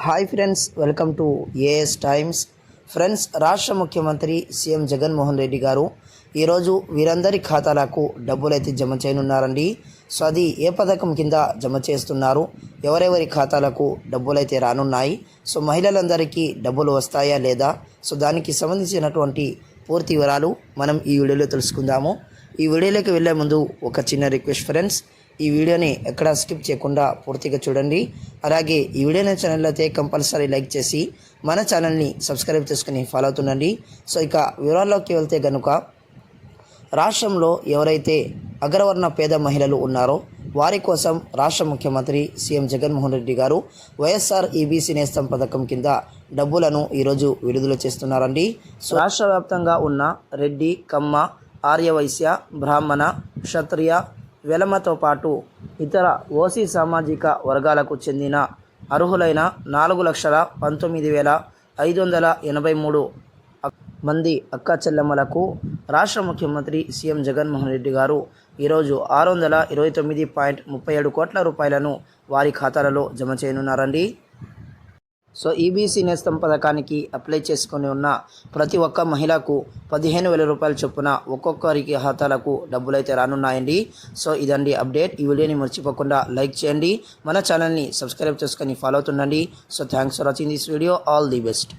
Hi friends welcome to A S times friends రాష్ట్ర ముఖ్యమంత్రి CM Jaganmohan Reddy గారు ఈరోజు వీరందరి ఖాతాలకు డబ్బులైతే జమ చేయనున్నారండి. సో అది ఏ పథకం కింద జమ చేస్తున్నారు? ఎవరెవరి ఖాతాలకు డబ్బులైతే రానున్నాయి? సో మహిళలందరికీ డబ్బులు వస్తాయా లేదా? సో దానికి సంబంధించినటువంటి పూర్తి వివరాలు మనం ఈ వీడియోలో తెలుసుకుందాము. ఈ వీడియోలోకి వెళ్ళే ముందు ఒక చిన్న రిక్వెస్ట్ ఫ్రెండ్స్ ఈ వీడియోని ఎక్కడ స్కిప్ చేయకుండా పూర్తిగా చూడండి. అలాగే ఈ వీడియో నా అయితే కంపల్సరీ లైక్ చేసి మన ఛానల్ని సబ్స్క్రైబ్ చేసుకుని ఫాలో అవుతుండండి. సో ఇక వివరాల్లోకి వెళ్తే కనుక రాష్ట్రంలో ఎవరైతే అగ్రవర్ణ పేద మహిళలు ఉన్నారో వారి కోసం రాష్ట్ర ముఖ్యమంత్రి సీఎం జగన్మోహన్ రెడ్డి గారు వైఎస్ఆర్ ఈబీసీ నేస్తం పథకం కింద డబ్బులను ఈరోజు విడుదల చేస్తున్నారండి. సో రాష్ట్ర వ్యాప్తంగా ఉన్న రెడ్డి కమ్మ ఆర్యవైశ్య బ్రాహ్మణ క్షత్రియ వెలమతో పాటు ఇతర ఓసీ సామాజిక వర్గాలకు చెందిన అర్హులైన నాలుగు లక్షల పంతొమ్మిది వేల ఐదు వందల ఎనభై మూడు మంది అక్క చెల్లెమ్మలకు రాష్ట్ర ముఖ్యమంత్రి సీఎం జగన్మోహన్ రెడ్డి గారు ఈరోజు ఆరు వందల ఇరవై తొమ్మిది పాయింట్ ముప్పై ఏడు కోట్ల రూపాయలను వారి ఖాతాలలో జమ చేయనున్నారండి. సో ఈబీసీ నేస్తం పథకానికి అప్లై చేసుకొని ఉన్న ప్రతి ఒక్క మహిళకు పదిహేను వేల రూపాయల చొప్పున ఒక్కొక్కరికి ఖాతాలకు డబ్బులు అయితే రానున్నాయండి. సో ఇదండి అప్డేట్. ఈ వీడియోని మర్చిపోకుండా లైక్ చేయండి. మన ఛానల్ని సబ్స్క్రైబ్ చేసుకొని follow అవుతుండండి. So thanks for watching this video. All the best.